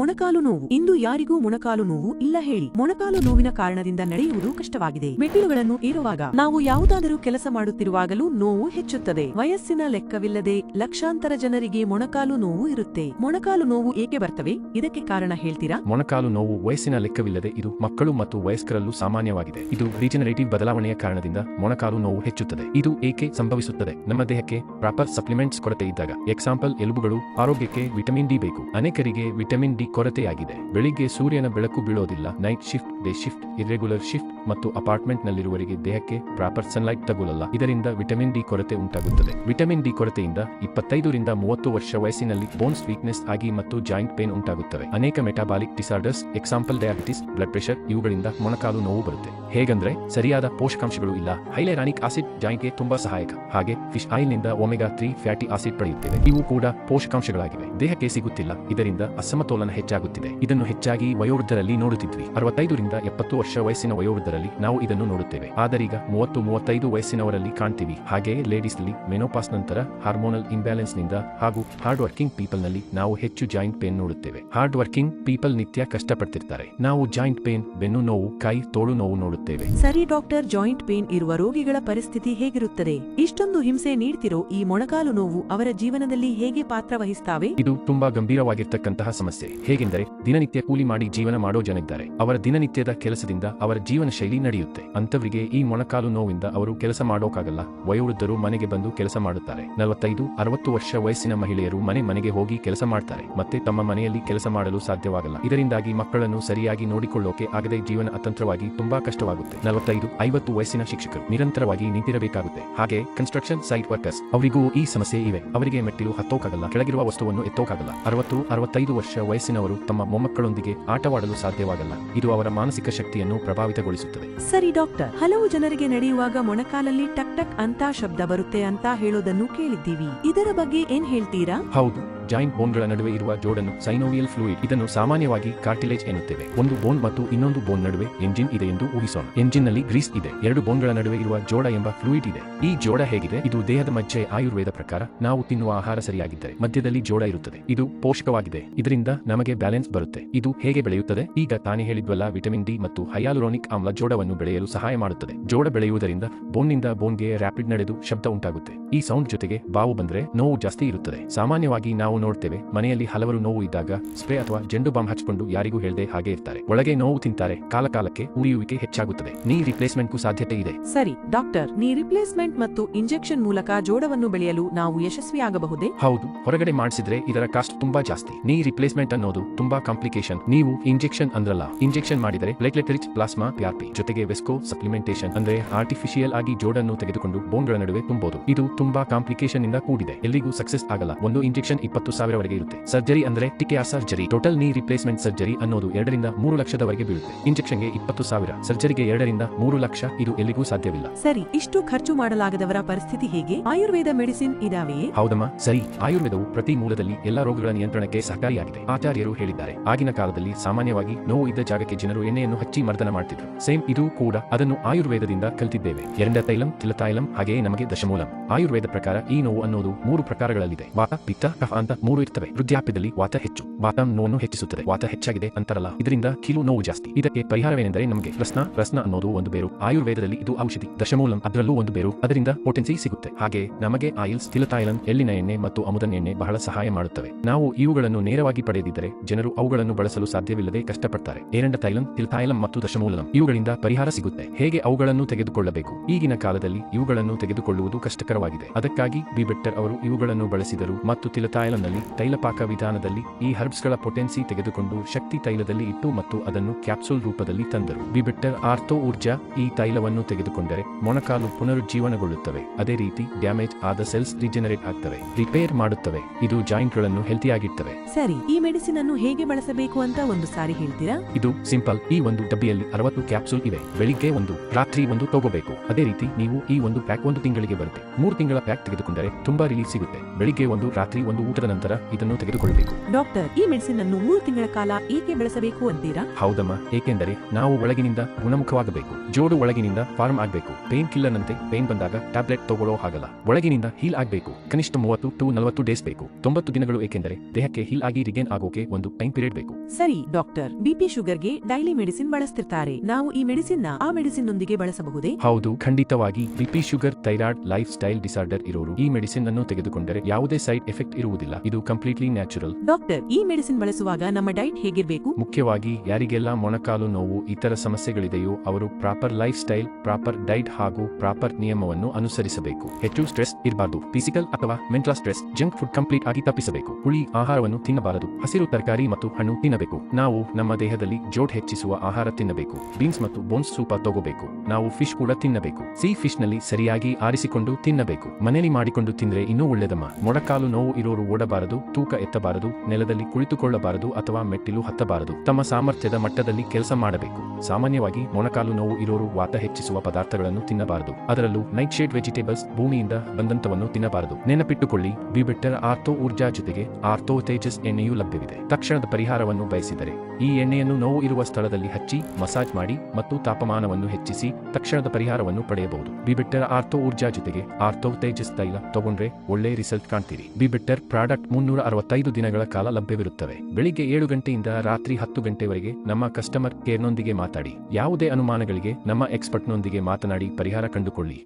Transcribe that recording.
ಮೊಣಕಾಲು ನೋವು. ಇಂದು ಯಾರಿಗೂ ಮೊಣಕಾಲು ನೋವು ಇಲ್ಲ ಹೇಳಿ. ಮೊಣಕಾಲು ನೋವಿನ ಕಾರಣದಿಂದ ನಡೆಯುವುದು ಕಷ್ಟವಾಗಿದೆ. ಮೆಟ್ಟಿಲುಗಳನ್ನು ಏರುವಾಗ ನಾವು ಯಾವುದಾದರೂ ಕೆಲಸ ಮಾಡುತ್ತಿರುವಾಗಲೂ ನೋವು ಹೆಚ್ಚುತ್ತದೆ. ವಯಸ್ಸಿನ ಲೆಕ್ಕವಿಲ್ಲದೆ ಲಕ್ಷಾಂತರ ಜನರಿಗೆ ಮೊಣಕಾಲು ನೋವು ಇರುತ್ತೆ. ಮೊಣಕಾಲು ನೋವು ಏಕೆ ಬರ್ತವೆ? ಇದಕ್ಕೆ ಕಾರಣ ಹೇಳ್ತೀರಾ? ಮೊಣಕಾಲು ನೋವು ವಯಸ್ಸಿನ ಲೆಕ್ಕವಿಲ್ಲದೆ ಇದು ಮಕ್ಕಳು ಮತ್ತು ವಯಸ್ಕರಲ್ಲೂ ಸಾಮಾನ್ಯವಾಗಿದೆ. ಇದು ರೀಜನರೇಟಿವ್ ಬದಲಾವಣೆಯ ಕಾರಣದಿಂದ ಮೊಣಕಾಲು ನೋವು ಹೆಚ್ಚುತ್ತದೆ. ಇದು ಏಕೆ ಸಂಭವಿಸುತ್ತದೆ? ನಮ್ಮ ದೇಹಕ್ಕೆ ಪ್ರಾಪರ್ ಸಪ್ಲಿಮೆಂಟ್ಸ್ ಕೊರತೆ ಇದ್ದಾಗ. ಎಕ್ಸಾಂಪಲ್ ಎಲುಬುಗಳು, ಆರೋಗ್ಯಕ್ಕೆ ವಿಟಮಿನ್ ಡಿ ಬೇಕು. ಅನೇಕರಿಗೆ ವಿಟಮಿನ್ ಡಿ ಕೊರತೆಯಾಗಿದೆ. ಬೆಳಿಗ್ಗೆ ಸೂರ್ಯನ ಬೆಳಕು ಬೀಳೋದಿಲ್ಲ. Night shift, day shift irregular shift ಮತ್ತು ಅಪಾರ್ಟ್ಮೆಂಟ್ ನಲ್ಲಿರುವವರಿಗೆ ದೇಹಕ್ಕೆ ಪ್ರಾಪರ್ ಸನ್ಲೈಟ್ ತಗುಲಲ್ಲ ಇದರಿಂದ ವಿಟಮಿನ್ ಡಿ ಕೊರತೆ ಉಂಟಾಗುತ್ತದೆ. ವಿಟಮಿನ್ ಡಿ ಕೊರತೆಯಿಂದ ಇಪ್ಪತ್ತೈದರಿಂದ ಮೂವತ್ತು ವರ್ಷ ವಯಸ್ಸಿನಲ್ಲಿ ಬೋನ್ಸ್ ವೀಕ್ನೆಸ್ ಆಗಿ ಮತ್ತು ಜಾಯಿಂಟ್ ಪೇನ್ ಉಂಟಾಗುತ್ತವೆ ಅನೇಕ metabolic disorders, example diabetes, blood pressure ಇವುಗಳಿಂದ ಮೊಣಕಾಲು ನೋವು ಬರುತ್ತೆ. ಹೇಗಂದ್ರೆ ಸರಿಯಾದ ಪೋಷಕಾಂಶಗಳು ಇಲ್ಲ. ಹೈಲೆರಾನಿಕ್ ಆಸಿಡ್ ಜಾಯಿಂಟ್ಗೆ ತುಂಬಾ ಸಹಾಯಕ. ಹಾಗೆ ಫಿಶ್ ಆಯಿಲ್ನಿಂದ ಒಮೆಗಾ ತ್ರೀ ಫ್ಯಾಟಿ ಆಸಿಡ್ ಪಡೆಯುತ್ತೇವೆ. ಇವು ಕೂಡ ಪೋಷಕಾಂಶಗಳಾಗಿವೆ. ದೇಹಕ್ಕೆ ಸಿಗುತ್ತಿಲ್ಲ. ಇದರಿಂದ ಅಸಮತೋಲನ ಹೆಚ್ಚಾಗುತ್ತಿದೆ. ಇದನ್ನು ಹೆಚ್ಚಾಗಿ ವಯೋವೃದ್ಧರಲ್ಲಿ ನೋಡುತ್ತಿದ್ವಿ. ಅರವತ್ತೈದರಿಂದ ಎಪ್ಪತ್ತು ವರ್ಷ ವಯಸ್ಸಿನ ವಯೋವೃದ್ಧರಲ್ಲಿ ನಾವು ಇದನ್ನು ನೋಡುತ್ತೇವೆ. ಆದರೀಗ ಮೂವತ್ತು ಮೂವತ್ತೈದು ವಯಸ್ಸಿನವರಲ್ಲಿ ಕಾಣ್ತೀವಿ. ಹಾಗೆಯೇ ಲೇಡೀಸ್ನಲ್ಲಿ ಮೆನೋಪಾಸ್ ನಂತರ ಹಾರ್ಮೋನಲ್ ಇಂಬ್ಯಾಲೆನ್ಸ್ನಿಂದ ಹಾಗೂ ಹಾರ್ಡ್ ವರ್ಕಿಂಗ್ ಪೀಪಲ್ನಲ್ಲಿ ನಾವು ಹೆಚ್ಚು ಜಾಯಿಂಟ್ ಪೇನ್ ನೋಡುತ್ತೇವೆ. ಹಾರ್ಡ್ ವರ್ಕಿಂಗ್ ಪೀಪಲ್ ನಿತ್ಯ ಕಷ್ಟಪಡ್ತಿರ್ತಾರೆ. ನಾವು ಜಾಯಿಂಟ್ ಪೇನ್ ಬೆನ್ನು ನೋವು ಕೈ ತೋಳು ನೋವು ನೋಡುತ್ತೇವೆ. ಸರಿ ಡಾಕ್ಟರ್ ಜಾಯಿಂಟ್ ಪೇನ್ ಇರುವ ರೋಗಿಗಳ ಪರಿಸ್ಥಿತಿ ಹೇಗಿರುತ್ತದೆ? ಇಷ್ಟೊಂದು ಹಿಂಸೆ ನೀಡ್ತಿರೋ ಈ ಮೊಣಕಾಲು ನೋವು ಅವರ ಜೀವನದಲ್ಲಿ ಹೇಗೆ ಪಾತ್ರ ವಹಿಸ್ತಾವೆ? ಇದು ತುಂಬಾ ಗಂಭೀರವಾಗಿರ್ತಕ್ಕಂತಹ ಸಮಸ್ಯೆ. ಹೇಗೆಂದರೆ, ದಿನನಿತ್ಯ ಕೂಲಿ ಮಾಡಿ ಜೀವನ ಮಾಡೋ ಜನಿದ್ದಾರೆ ಅವರ ದಿನನಿತ್ಯದ ಕೆಲಸದಿಂದ ಅವರ ಜೀವನ ಶೈಲಿ ನಡೆಯುತ್ತೆ. ಅಂತವರಿಗೆ ಈ ಮೊಣಕಾಲು ನೋವಿಂದ ಅವರು ಕೆಲಸ ಮಾಡೋಕಾಗಲ್ಲ ವಯೋವೃದ್ಧರು ಮನೆಗೆ ಬಂದು ಕೆಲಸ ಮಾಡುತ್ತಾರೆ. ನಲವತ್ತೈದು, ಅರವತ್ತು ವರ್ಷ ವಯಸ್ಸಿನ ಮಹಿಳೆಯರು ಮನೆ ಮನೆಗೆ ಹೋಗಿ ಕೆಲಸ ಮಾಡ್ತಾರೆ. ಮತ್ತೆ ತಮ್ಮ ಮನೆಯಲ್ಲಿ ಕೆಲಸ ಮಾಡಲು ಸಾಧ್ಯವಾಗಲ್ಲ. ಇದರಿಂದಾಗಿ ಮಕ್ಕಳನ್ನು ಸರಿಯಾಗಿ ನೋಡಿಕೊಳ್ಳೋಕೆ ಆಗದೆ ಜೀವನ ಅತಂತ್ರವಾಗಿ ತುಂಬಾ ಕಷ್ಟವಾಗುತ್ತೆ. ನಲವತ್ತೈದು, ಐವತ್ತು ವಯಸ್ಸಿನ ಶಿಕ್ಷಕರು ನಿರಂತರವಾಗಿ ನಿಂತಿರಬೇಕಾಗುತ್ತೆ. ಹಾಗೆ ಕನ್ಸ್ಟ್ರಕ್ಷನ್ ಸೈಟ್ ವರ್ಕರ್ಸ್, ಅವರಿಗೂ ಈ ಸಮಸ್ಯೆ ಇವೆ. ಅವರಿಗೆ ಮೆಟ್ಟಿಲು ಹತ್ತೋಕಾಗಲ್ಲ ಕೆಳಗಿರುವ ವಸ್ತುವನ್ನು ಎತ್ತೋಕಾಗಲ್ಲ ಅರವತ್ತು, ಅರವತ್ತೈದು ವರ್ಷ ವಯಸ್ಸಿನವರು ತಮ್ಮ ಮೊಮ್ಮಕ್ಕಳೊಂದಿಗೆ ಆಟವಾಡಲು ಸಾಧ್ಯವಾಗಲ್ಲ. ಇದು ಅವರ ಮಾನಸಿಕ ಶಕ್ತಿಯನ್ನು ಪ್ರಭಾವಿತಗೊಳಿಸುತ್ತದೆ. ಸರಿ ಡಾಕ್ಟರ್ ಹಲವು ಜನರಿಗೆ ನಡೆಯುವಾಗ ಮೊಣಕಾಲಲ್ಲಿ ಟಕ್ ಟಕ್ ಅಂತ ಶಬ್ದ ಬರುತ್ತೆ ಅಂತ ಹೇಳೋದನ್ನು ಕೇಳಿದ್ದೀವಿ. ಇದರ ಬಗ್ಗೆ ಏನ್ ಹೇಳ್ತೀರಾ? ಹೌದು. ಜಾಯಿಂಟ್ ಬೋನ್ಗಳ ನಡುವೆ ಇರುವ ಜೋಡನ್ನು ಸೈನೋವಿಯಲ್ ಫ್ಲೂಯಿಡ್, ಇದನ್ನು ಸಾಮಾನ್ಯವಾಗಿ ಕಾರ್ಟಿಲೇಜ್ ಎನ್ನುತ್ತೇವೆ. ಒಂದು ಬೋನ್ ಮತ್ತು ಇನ್ನೊಂದು ಬೋನ್ ನಡುವೆ ಎಂಜಿನ್ ಇದೆ ಎಂದು ಊಹಿಸೋಣ. ಎಂಜಿನ್ನಲ್ಲಿ ಗ್ರೀಸ್ ಇದೆ. ಎರಡು ಬೋನ್ಗಳ ನಡುವೆ ಇರುವ ಜೋಡ ಎಂಬ ಫ್ಲೂಯಿಡ್ ಇದೆ. ಈ ಜೋಡ ಹೇಗಿದೆ? ಇದು ದೇಹದ ಮಜ್ಜೆ ಆಯುರ್ವೇದ ಪ್ರಕಾರ ನಾವು ತಿನ್ನುವ ಆಹಾರ ಸರಿಯಾಗಿದ್ದರೆ ಮಧ್ಯದಲ್ಲಿ ಜೋಡ ಇರುತ್ತದೆ. ಇದು ಪೋಷಕವಾಗಿದೆ. ಇದರಿಂದ ನಮಗೆ ಬ್ಯಾಲೆನ್ಸ್ ಬರುತ್ತೆ. ಇದು ಹೇಗೆ ಬೆಳೆಯುತ್ತದೆ? ಈಗ ತಾನೇ ಹೇಳಿದ್ವಲ್ಲ, ವಿಟಮಿನ್ ಡಿ ಮತ್ತು ಹಯಾಲುರೋನಿಕ್ ಆಮ್ಲ ಜೋಡವನ್ನು ಬೆಳೆಯಲು ಸಹಾಯ ಮಾಡುತ್ತದೆ. ಜೋಡ ಬೆಳೆಯುವುದರಿಂದ ಬೋನ್ನಿಂದ ಬೋನ್ಗೆ ರ್ಯಾಪಿಡ್ ನಡೆದು ಶಬ್ದ ಉಂಟಾಗುತ್ತೆ. ಈ ಸೌಂಡ್ ಜೊತೆಗೆ ಬಾವು ಬಂದ್ರೆ ನೋವು ಜಾಸ್ತಿ ಇರುತ್ತದೆ. ಸಾಮಾನ್ಯವಾಗಿ ನಾವು ನೋಡ್ತೇವೆ. ಮನೆಯಲ್ಲಿ ಹಲವರು ನೋವು ಇದ್ದಾಗ ಸ್ಪ್ರೇ ಅಥವಾ ಜೆಂಡು ಬಾಂಬ್ ಹಚ್ಕೊಂಡು ಯಾರಿಗೂ ಹೇಳದೆ ಹಾಗೆ ಇರ್ತಾರೆ. ಒಳಗೆ ನೋವು ತಿಂತಾರೆ. ಕಾಲಕಾಲಕ್ಕೆ ಉರಿಯುವಿಕೆ ಹೆಚ್ಚಾಗುತ್ತದೆ. ನೀ ರಿಪ್ಲೇಸ್ಮೆಂಟ್ಗೂ ಸಾಧ್ಯತೆ ಇದೆ. ಸರಿ ಡಾಕ್ಟರ್. ನೀ ರಿಪ್ಲೇಸ್ಮೆಂಟ್ ಮತ್ತು ಇಂಜೆಕ್ಷನ್ ಮೂಲಕ ಜೋಡವನ್ನು ಬೆಳೆಯಲು ನಾವು ಯಶಸ್ವಿಯಾಗಬಹುದೇ? ಹೌದು. ಹೊರಗಡೆ ಮಾಡಿಸಿದ್ರೆ ಇದರ ಕಾಸ್ಟ್ ತುಂಬಾ ಜಾಸ್ತಿ. ನೀ ರಿಪ್ಲೇಸ್ಮೆಂಟ್ ಅನ್ನೋದು ತುಂಬಾ ಕಾಂಪ್ಲಿಕೇಶನ್ ನೀವು ಇಂಜೆಕ್ಷನ್ ಅಂದ್ರಲ್ಲ. ಇಂಜೆಕ್ಷನ್ ಮಾಡಿದರೆ ಪ್ಲೇಟ್ಲೆಟ್ ರಿಚ್ ಪ್ಲಾಸ್ಮಾ ಪ್ಯಾರ್ಪಿ ಜೊತೆಗೆ ವೆಸ್ಕೋ ಸಪ್ಲಿಮೆಂಟೇಷನ್ ಅಂದ್ರೆ ಆರ್ಟಿಫಿಷಿಯಲ್ ಆಗಿ ಜೋಡನ್ನು ತೆಗೆದುಕೊಂಡು ಬೋನ್ಗಳ ನಡುವೆ ತುಂಬೋದು. ಇದು ತುಂಬಾ ಕಾಂಪ್ಲಿಕೇಶನ್ ಇಂದ ಕೂಡಿದೆ. ಎಲ್ಲಿಗೂ ಸಕ್ಸೆಸ್ ಆಗಲ್ಲ. ಒಂದು ಇಂಜೆಕ್ಷನ್ ಇಪ್ಪತ್ತು ಸಾವಿರವರೆಗೆ ಇರುತ್ತೆ. ಸರ್ಜರಿ ಅಂದ್ರೆ TKR surgery. Total knee replacement surgery ಅನ್ನೋದು ಎರಡರಿಂದ ಮೂರು ಲಕ್ಷದವರೆಗೆ ಬೀಳುತ್ತೆ. ಇಂಜೆಕ್ಷನ್ಗೆ ಇಪ್ಪತ್ತು ಸಾವಿರ. ಸರ್ಜರಿಗೆ ಎರಡರಿಂದ ಮೂರು ಲಕ್ಷ ಇದು ಎಲ್ಲಿಗೂ ಸಾಧ್ಯವಿಲ್ಲ. ಸರಿ ಇಷ್ಟು ಖರ್ಚು ಮಾಡಲಾಗದವರ ಪರಿಸ್ಥಿತಿ ಹೇಗೆ? ಆಯುರ್ವೇದ ಮೆಡಿಸಿನ್ ಇದಾವೆಯೇ ಹೌದಮ್ಮ ಸರಿ. ಆಯುರ್ವೇದವು ಪ್ರತಿ ಮೂಲದಲ್ಲಿ ಎಲ್ಲಾ ರೋಗಗಳ ನಿಯಂತ್ರಣಕ್ಕೆ ಸಹಕಾರಿಯಾಗಿದೆ ಆಚಾರ್ಯರು ಹೇಳಿದ್ದಾರೆ. ಆಗಿನ ಕಾಲದಲ್ಲಿ ಸಾಮಾನ್ಯವಾಗಿ ನೋವು ಇದ್ದ ಜಾಗಕ್ಕೆ ಜನರು ಎಣ್ಣೆಯನ್ನು ಹಚ್ಚಿ ಮರ್ದನ ಮಾಡ್ತಿದ್ರು. ಸೇಮ್ ಇದು ಕೂಡ ಅದನ್ನು ಆಯುರ್ವೇದದಿಂದ ಕಲಿತಿದ್ದೇವೆ. ಎರಡ ತೈಲಂ ತಿಲತೈಲಂ ಹಾಗೆಯೇ ನಮಗೆ ದಶಮೂಲಂ. ಆಯುರ್ವೇದ ಪ್ರಕಾರ ಈ ನೋವು ಅನ್ನೋದು ಮೂರು ಪ್ರಕಾರಗಳಲ್ಲಿದೆ. ವಾತ ಪಿತ್ತ ಕಫ ಅಂತ ಮೂರು ಇರ್ತವೆ. ವೃದ್ಧಾಪ್ಯದಲ್ಲಿ ವಾತ ಹೆಚ್ಚು. ವಾತ ನೋವನ್ನು ಹೆಚ್ಚಿಸುತ್ತದೆ. ವಾತ ಹೆಚ್ಚಾಗಿದೆ ಅಂತರಲ್ಲ. ಇದರಿಂದ ಕೀಲು ನೋವು ಜಾಸ್ತಿ. ಇದಕ್ಕೆ ಪರಿಹಾರವೇನೆಂದರೆ ನಮಗೆ ರಸ್ನ ರಸ್ನ ಅನ್ನೋದು ಒಂದು ಬೇರು. ಆಯುರ್ವೇದದಲ್ಲಿ ಇದು ಔಷಧಿ. ದಶಮೂಲಂ ಅದರಲ್ಲೂ ಒಂದು ಬೇರು. ಅದರಿಂದ ಪೊಟೆನ್ಸಿ ಸಿಗುತ್ತೆ. ಹಾಗೆ ನಮಗೆ ಆಯಿಲ್ಸ್ ತಿಲತೈಲಂ ಎಳ್ಳಿನ ಎಣ್ಣೆ ಮತ್ತು ಅಮುದನ್ ಎಣ್ಣೆ ಬಹಳ ಸಹಾಯ ಮಾಡುತ್ತವೆ. ನಾವು ಇವುಗಳನ್ನು ನೇರವಾಗಿ ಪಡೆದಿದ್ದರೆ ಜನರು ಅವುಗಳನ್ನು ಬಳಸಲು ಸಾಧ್ಯವಿಲ್ಲದೆ ಕಷ್ಟಪಡ್ತಾರೆ. ಏರಂಡ ತೈಲಂ ತಿಲ್ತೈಲಂ ಮತ್ತು ದಶಮೂಲಂ ಇವುಗಳಿಂದ ಪರಿಹಾರ ಸಿಗುತ್ತೆ. ಹೇಗೆ ಅವುಗಳನ್ನು ತೆಗೆದುಕೊಳ್ಳಬೇಕು? ಈಗಿನ ಕಾಲದಲ್ಲಿ ಇವುಗಳನ್ನು ತೆಗೆದುಕೊಳ್ಳುವುದು ಕಷ್ಟಕರವಾಗಿದೆ. ಅದಕ್ಕಾಗಿ ಬಿ ಬೆಟ್ಟರ್ ಅವರು ಇವುಗಳನ್ನು ಬಳಸಿದರು ಮತ್ತು ತಿಲತಾಯಲಂನಲ್ಲಿ ತೈಲಪಾಕ ವಿಧಾನದಲ್ಲಿ ಈ ಹರ್ಬ್ಸ್ಗಳ ಪೊಟೆನ್ಸಿ ತೆಗೆದುಕೊಂಡು ಶಕ್ತಿ ತೈಲದಲ್ಲಿ ಇಟ್ಟು ಮತ್ತು ಅದನ್ನು ಕ್ಯಾಪ್ಸೂಲ್ ರೂಪದಲ್ಲಿ ತಂದರು. ಬಿ ಆರ್ತೋ ಆರ್ಥೋ ಊರ್ಜಾ ಈ ತೈಲವನ್ನು ತೆಗೆದುಕೊಂಡರೆ ಮೊಣಕಾಲು ಪುನರುಜ್ಜೀವನಗೊಳ್ಳುತ್ತವೆ. ಅದೇ ರೀತಿ ಡ್ಯಾಮೇಜ್ ಆದ ಸೆಲ್ಸ್ ರಿಜನರೇಟ್ ಆಗ್ತವೆ ರಿಪೇರ್ ಮಾಡುತ್ತವೆ. ಇದು ಜಾಯಿಂಟ್ಗಳನ್ನು ಹೆಲ್ತಿಯಾಗಿರ್ತವೆ. ಸರಿ ಈ ಮೆಡಿಸಿನ್ ಅನ್ನು ಹೇಗೆ ಬಳಸಬೇಕು ಅಂತ ಒಂದು ಸಾರಿ ಹೇಳ್ತೀರಾ? ಇದು ಸಿಂಪಲ್ ಈ ಒಂದು ಡಬ್ಬಿಯಲ್ಲಿ ಅರವತ್ತು ಕ್ಯಾಪ್ಸೂಲ್ ಇವೆ. ಬೆಳಿಗ್ಗೆ ಒಂದು ರಾತ್ರಿ ಒಂದು ತಗೋಬೇಕು. ಅದೇ ರೀತಿ ನೀವು ಈ ಒಂದು ಪ್ಯಾಕ್ ಒಂದು ತಿಂಗಳಿಗೆ ಬರುತ್ತೆ. ಮೂರು ತಿಂಗಳ ಪ್ಯಾಕ್ ತೆಗೆದುಕೊಂಡರೆ ತುಂಬಾ ರಿಲೀಫ್ ಸಿಗುತ್ತೆ. ಬೆಳಿಗ್ಗೆ ಒಂದು ರಾತ್ರಿ ಒಂದು ಊಟದ ನಂತರ ಇದನ್ನು ತೆಗೆದುಕೊಳ್ಳಬೇಕು. ಡಾಕ್ಟರ್ ಈ ಮೆಡಿಸಿನ್ ಅನ್ನು ಮೂರು ತಿಂಗಳ ಕಾಲ ಏಕೆ ಬಳಸಬೇಕು ಅಂತೀರಾ? ಹೌದಮ್ಮ ಏಕೆಂದರೆ ನಾವು ಒಳಗಿನಿಂದ ಗುಣಮುಖವಾಗಬೇಕು. ಜೋಡು ಒಳಗಿನಿಂದ ಫಾರ್ಮ್ ಆಗಬೇಕು. ಪೇನ್ ಕಿಲ್ಲರ್ನಂತೆ ಪೇನ್ ಬಂದಾಗ ಟ್ಯಾಬ್ಲೆಟ್ ತಗೊಳ್ಳೋ ಹಾಗಲ್ಲ. ಒಳಗಿನಿಂದ ಹೀಲ್ ಆಗಬೇಕು. ಕನಿಷ್ಠ ಮೂವತ್ತು ಟು ನಲವತ್ತು ಡೇಸ್ ಬೇಕು. ತೊಂಬತ್ತು ದಿನಗಳು ಏಕೆಂದರೆ ದೇಹಕ್ಕೆ ಹೀಲ್ ಆಗಿ ರಿಗೇನ್ ಆಗೋಕೆ ಒಂದು ಟೈಮ್ ಪೀರಿಯಡ್ ಬೇಕು. ಸರಿ ಡಾಕ್ಟರ್. ಬಿಪಿ ಶುಗರ್ಗೆ ಡೈಲಿ ಮೆಡಿಸಿನ್ ಬಳಸ್ತಿರ್ತಾರೆ. ನಾವು ಈ ಮೆಡಿಸಿನ್ನ ಆ ಮೆಡಿಸಿನ್ ನೊಂದಿಗೆ ಬಳಸಬಹುದೇ? ಹೌದು ಖಂಡಿತವಾಗಿ. BP sugar thyroid lifestyle disorder ಇರೋರು ಈ ಮೆಡಿಸಿನ್ ಅನ್ನು ತೆಗೆದುಕೊಂಡರೆ ಯಾವುದೇ ಸೈಡ್ ಎಫೆಕ್ಟ್ ಇರುವುದಿಲ್ಲ. ಇದು ಕಂಪ್ಲೀಟ್ಲಿ ನ್ಯಾಚುರಲ್ ಡಾಕ್ಟರ್ ಈ ಮೆಡಿಸಿನ್ ಬಳಸುವಾಗ ನಮ್ಮ ಡೈಟ್ ಹೇಗಿರಬೇಕು? ಮುಖ್ಯವಾಗಿ ಯಾರಿಗೆಲ್ಲ ಮೊಣಕಾಲು ನೋವು ಇತರ ಸಮಸ್ಯೆಗಳಿದೆಯೋ ಅವರು proper lifestyle proper diet ಹಾಗೂ ಪ್ರಾಪರ್ ನಿಯಮವನ್ನು ಅನುಸರಿಸಬೇಕು. ಹೆಚ್ಚು ಸ್ಟ್ರೆಸ್ ಇರಬಾರದು. ಫಿಸಿಕಲ್ ಅಥವಾ mental stress junk food complete ಆಗಿ ತಪ್ಪಿಸಬೇಕು. ಹುಳಿ ಆಹಾರವನ್ನು ತಿನ್ನಬಾರದು. ಹಸಿರು ತರಕಾರಿ ಮತ್ತು ಹಣ್ಣು ತಿನ್ನಬೇಕು. ನಾವು ನಮ್ಮ ದೇಹದಲ್ಲಿ ಜೋಡ್ ಹೆಚ್ಚಿಸುವ ಆಹಾರ ತಿನ್ನಬೇಕು. ಬೀನ್ಸ್ ಮತ್ತು ಬೋನ್ಸ್ ಸೂಪ ತಗೋಬೇಕು. ನಾವು ಫಿಶ್ ಕೂಡ ತಿನ್ನಬೇಕು. ಸಿ ಫಿಶ್ನಲ್ಲಿ ಸರಿಯಾಗಿ ಆರಿಸಿಕೊಂಡು ತಿನ್ನಬೇಕು. ಮನೆಯಲ್ಲಿ ಮಾಡಿಕೊಂಡು ತಿಂದ್ರೆ ಇನ್ನೂ ಒಳ್ಳೆದಮ್ಮ. ಮೊಣಕಾಲು ನೋವು ಇರೋರು ಓಡಬಾರದು ತೂಕ ಎತ್ತಬಾರದು, ನೆಲದಲ್ಲಿ ಕುಳಿತುಕೊಳ್ಳಬಾರದು ಅಥವಾ ಮೆಟ್ಟಿಲು ಹತ್ತಬಾರದು. ತಮ್ಮ ಸಾಮರ್ಥ್ಯದ ಮಟ್ಟದಲ್ಲಿ ಕೆಲಸ ಮಾಡಬೇಕು. ಸಾಮಾನ್ಯವಾಗಿ ಮೊಣಕಾಲು ನೋವು ಇರೋರು ವಾತ ಹೆಚ್ಚಿಸುವ ಪದಾರ್ಥಗಳನ್ನು ತಿನ್ನಬಾರದು. ಅದರಲ್ಲೂ ನೈಟ್ ಶೇಡ್ ವೆಜಿಟೇಬಲ್ಸ್ ಭೂಮಿಯಿಂದ ಬಂದಂತವನ್ನು ತಿನ್ನಬಾರದು. ನೆನಪಿಟ್ಟುಕೊಳ್ಳಿ ಬಿಬೆಟ್ಟರ್ ಆರ್ಥೋ ಊರ್ಜಾ ಜೊತೆಗೆ ಆರ್ಥೋ ತೇಜಸ್ ಎಣ್ಣೆಯೂ ಲಭ್ಯವಿದೆ. ತಕ್ಷಣದ ಪರಿಹಾರವನ್ನು ಬಯಸಿದರೆ, ಈ ಎಣ್ಣೆಯನ್ನು ನೋವು ಇರುವ ಸ್ಥಳದಲ್ಲಿ ಹಚ್ಚಿ, ಮಸಾಜ್ ಮಾಡಿ ಮತ್ತು ತಾಪಮಾನವನ್ನು ಹೆಚ್ಚಿಸಿ ತಕ್ಷಣದ ಪರಿಹಾರವನ್ನು ಪಡೆಯಬಹುದು. ಬಿಬೆಟ್ಟರ್ ಆರ್ಥೋ ಊರ್ಜಾ ಜೊತೆಗೆ ಆರ್ಥೋ ತೇಜಸ್ ತೈಲ ತಗೊಂಡ್ರೆ ಒಳ್ಳೆ ರಿಸಲ್ಟ್ ಕಾಣ್ತೀರಿ. ಬಿಬೆಟ್ಟರ್ ಪ್ರಾಡಕ್ಟ್ ಮುನ್ನೂರ ಅರವತ್ತೈದು ದಿನಗಳ ಕಾಲ ಲಭ್ಯವಿರುತ್ತವೆ. ಬೆಳಿಗ್ಗೆ ಏಳು ಗಂಟೆಯಿಂದ ರಾತ್ರಿ ಹತ್ತು ಗಂಟೆವರೆಗೆ ನಮ್ಮ ಕಸ್ಟಮರ್ ಕೇರ್ನೊಂದಿಗೆ ಮಾತಾಡಿ. ಯಾವುದೇ ಅನುಮಾನಗಳಿಗೆ ನಮ್ಮ ಎಕ್ಸ್ಪರ್ಟ್ನೊಂದಿಗೆ ಮಾತನಾಡಿ ಪರಿಹಾರ ಕಂಡುಕೊಳ್ಳಿ.